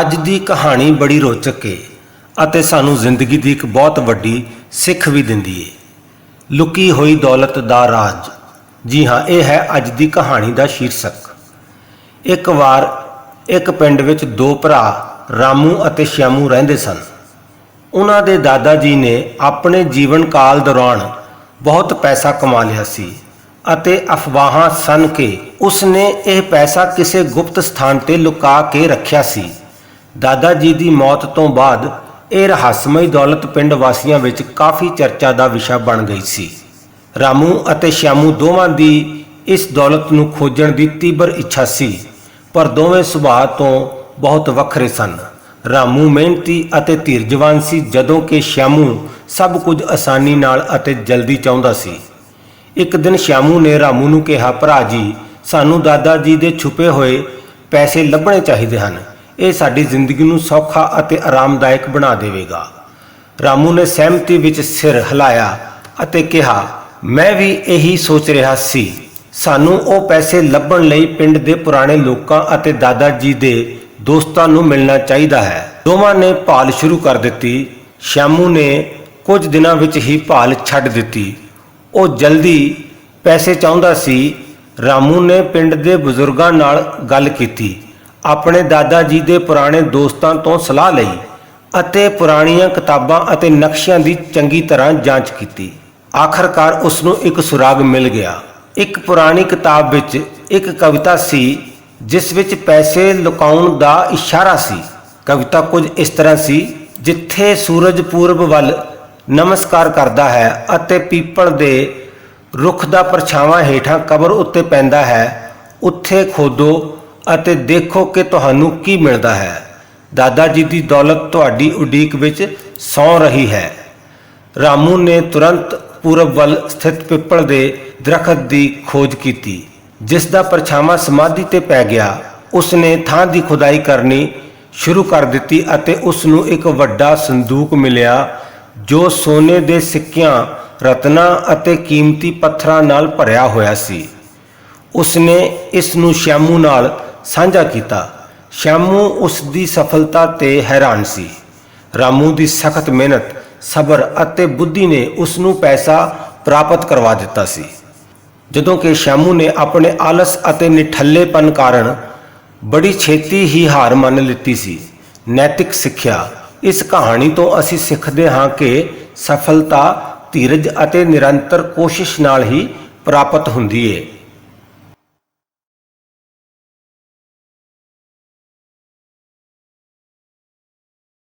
ਅੱਜ ਦੀ ਕਹਾਣੀ ਬੜੀ ਰੋਚਕ ਏ ਅਤੇ ਸਾਨੂੰ ਜ਼ਿੰਦਗੀ ਦੀ ਇੱਕ ਬਹੁਤ ਵੱਡੀ ਸਿੱਖ ਵੀ ਦਿੰਦੀ ਏ। ਲੁਕੀ ਹੋਈ ਦੌਲਤ ਦਾ ਰਾਜ। ਜੀ ਹਾਂ, ਇਹ ਹੈ ਅੱਜ ਦੀ ਕਹਾਣੀ ਦਾ ਸ਼ੀਰਸ਼ਕ। ਇੱਕ ਵਾਰ ਇੱਕ ਪਿੰਡ ਵਿੱਚ ਦੋ ਭਰਾ ਰਾਮੂ ਅਤੇ ਸ਼ਿਆਮੂ ਰਹਿੰਦੇ ਸਨ। ਉਹਨਾਂ ਦੇ ਦਾਦਾ ਜੀ ਨੇ ਆਪਣੇ ਜੀਵਨ ਕਾਲ ਦੌਰਾਨ ਬਹੁਤ ਪੈਸਾ ਕਮਾ ਲਿਆ ਸੀ ਅਤੇ ਅਫਵਾਹਾਂ ਸਨ ਕਿ ਉਸਨੇ ਇਹ ਪੈਸਾ ਕਿਸੇ ਗੁਪਤ ਸਥਾਨ ਤੇ ਲੁਕਾ ਕੇ ਰੱਖਿਆ ਸੀ। ਦਾਦਾ ਜੀ ਦੀ ਮੌਤ ਤੋਂ ਬਾਅਦ ਇਹ ਰਹੱਸਮਈ ਦੌਲਤ ਪਿੰਡ ਵਾਸੀਆਂ ਵਿੱਚ ਕਾਫੀ ਚਰਚਾ ਦਾ ਵਿਸ਼ਾ ਬਣ ਗਈ ਸੀ। ਰਾਮੂ ਅਤੇ ਸ਼ਿਆਮੂ ਦੋਵਾਂ ਦੀ ਇਸ ਦੌਲਤ ਨੂੰ ਖੋਜਣ ਦੀ ਤੀਬਰ ਇੱਛਾ ਸੀ, ਪਰ ਦੋਵੇਂ ਸੁਭਾਅ ਤੋਂ ਬਹੁਤ ਵੱਖਰੇ ਸਨ। ਰਾਮੂ ਮਿਹਨਤੀ ਅਤੇ ਧੀਰਜਵਾਨ ਸੀ ਜਦੋਂ ਕਿ ਸ਼ਾਮੂ ਸਭ ਕੁਝ ਆਸਾਨੀ ਨਾਲ ਅਤੇ ਜਲਦੀ ਚਾਹੁੰਦਾ ਸੀ। ਇੱਕ ਦਿਨ ਸ਼ਿਆਮੂ ਨੇ ਰਾਮੂ ਨੂੰ ਕਿਹਾ, ਭਰਾ ਜੀ, ਸਾਨੂੰ ਦਾਦਾ ਜੀ ਦੇ ਛੁਪੇ ਹੋਏ ਪੈਸੇ ਲੱਭਣੇ ਚਾਹੀਦੇ ਹਨ। ਇਹ ਸਾਡੀ ਜ਼ਿੰਦਗੀ ਨੂੰ ਸੌਖਾ ਅਤੇ ਆਰਾਮਦਾਇਕ ਬਣਾ ਦੇਵੇਗਾ। ਰਾਮੂ ਨੇ ਸਹਿਮਤੀ ਵਿੱਚ ਸਿਰ ਹਿਲਾਇਆ ਅਤੇ ਕਿਹਾ, ਮੈਂ ਵੀ ਇਹੀ ਸੋਚ ਰਿਹਾ ਸੀ। ਸਾਨੂੰ ਉਹ ਪੈਸੇ ਲੱਭਣ ਲਈ ਪਿੰਡ ਦੇ ਪੁਰਾਣੇ ਲੋਕਾਂ ਅਤੇ ਦਾਦਾ ਜੀ ਦੇ ਦੋਸਤਾਂ ਨੂੰ ਮਿਲਣਾ ਚਾਹੀਦਾ ਹੈ। ਦੋਵਾਂ ਨੇ ਭਾਲ ਸ਼ੁਰੂ ਕਰ ਦਿੱਤੀ। ਸ਼ਾਮੂ ਨੇ ਕੁਝ ਦਿਨਾਂ ਵਿੱਚ ਹੀ ਭਾਲ ਛੱਡ ਦਿੱਤੀ। ਉਹ ਜਲਦੀ ਪੈਸੇ ਚਾਹੁੰਦਾ ਸੀ। ਰਾਮੂ ਨੇ ਪਿੰਡ ਦੇ ਬਜ਼ੁਰਗਾਂ ਨਾਲ ਗੱਲ ਕੀਤੀ। ਆਪਣੇ ਦਾਦਾ ਜੀ ਦੇ ਪੁਰਾਣੇ ਦੋਸਤਾਂ ਤੋਂ ਸਲਾਹ ਲਈ ਅਤੇ ਪੁਰਾਣੀਆਂ ਕਿਤਾਬਾਂ ਅਤੇ ਨਕਸ਼ਿਆਂ ਦੀ ਚੰਗੀ ਤਰ੍ਹਾਂ ਜਾਂਚ ਕੀਤੀ। ਆਖਰਕਾਰ ਉਸ ਨੂੰ ਇੱਕ ਸੁਰਾਗ ਮਿਲ ਗਿਆ। ਇੱਕ ਪੁਰਾਣੀ ਕਿਤਾਬ ਵਿੱਚ ਇੱਕ ਕਵਿਤਾ ਸੀ, ਜਿਸ ਵਿੱਚ ਪੈਸੇ ਲੁਕਾਉਣ ਦਾ ਇਸ਼ਾਰਾ ਸੀ। ਕਵਿਤਾ ਕੁਝ ਇਸ ਤਰ੍ਹਾਂ ਸੀ, ਜਿੱਥੇ ਸੂਰਜ ਪੂਰਬ ਵੱਲ ਨਮਸਕਾਰ ਕਰਦਾ ਹੈ ਅਤੇ ਪੀਪਲ ਦੇ ਰੁੱਖ ਦਾ ਪਰਛਾਵਾਂ ਹੇਠਾਂ ਕਬਰ ਉੱਤੇ ਪੈਂਦਾ ਹੈ, ਉੱਥੇ ਖੋਦੋ ਅਤੇ ਦੇਖੋ ਕਿ ਤੁਹਾਨੂੰ ਕੀ ਮਿਲਦਾ ਹੈ। ਦਾਦਾ ਜੀ ਦੀ ਦੌਲਤ ਤੁਹਾਡੀ ਉਡੀਕ ਵਿੱਚ ਸੌ ਰਹੀ ਹੈ। ਰਾਮੂ ਨੇ ਤੁਰੰਤ ਪੂਰਬ ਵੱਲ ਸਥਿਤ ਪਿੱਪਲ ਦੇ ਦਰਖਤ ਦੀ ਖੋਜ ਕੀਤੀ, ਜਿਸ ਦਾ ਪਰਛਾਵਾਂ ਸਮਾਧੀ ਤੇ ਪੈ ਗਿਆ। ਉਸ ਨੇ ਥਾਂ ਦੀ ਖੁਦਾਈ ਕਰਨੀ ਸ਼ੁਰੂ ਕਰ ਦਿੱਤੀ ਅਤੇ ਉਸ ਨੂੰ ਇੱਕ ਵੱਡਾ ਸੰਦੂਕ ਮਿਲਿਆ, ਜੋ ਸੋਨੇ ਦੇ ਸਿੱਕਿਆਂ, ਰਤਨਾਂ ਅਤੇ ਕੀਮਤੀ ਪੱਥਰਾਂ ਨਾਲ ਭਰਿਆ ਹੋਇਆ ਸੀ। ਉਸਨੇ ਇਸ ਨੂੰ ਸ਼ਿਆਮੂ ਨਾਲ ਸਾਂਝਾ ਕੀਤਾ। ਸ਼ਾਮੂ ਉਸ ਦੀ ਸਫਲਤਾ ਤੇ ਹੈਰਾਨ ਸੀ। ਰਾਮੂ ਦੀ ਸਖਤ ਮਿਹਨਤ, ਸਬਰ ਅਤੇ ਬੁੱਧੀ ਨੇ ਉਸ ਨੂੰ ਪੈਸਾ ਪ੍ਰਾਪਤ ਕਰਵਾ ਦਿੱਤਾ ਸੀ। ਜਦੋਂ ਕਿ ਸ਼ਾਮੂ ਨੇ ਆਪਣੇ ਆਲਸ ਅਤੇ ਨਿਠੱਲੇਪਨ ਕਾਰਨ ਬੜੀ ਛੇਤੀ ਹੀ ਹਾਰ ਮੰਨ ਲਿੱਤੀ ਸੀ। ਨੈਤਿਕ ਸਿੱਖਿਆ, ਇਸ ਕਹਾਣੀ ਤੋਂ ਅਸੀਂ ਸਿੱਖਦੇ ਹਾਂ ਕਿ ਸਫਲਤਾ, ਧੀਰਜ ਅਤੇ ਨਿਰੰਤਰ ਕੋਸ਼ਿਸ਼ ਨਾਲ ਹੀ ਪ੍ਰਾਪਤ ਹੁੰਦੀ ਹੈ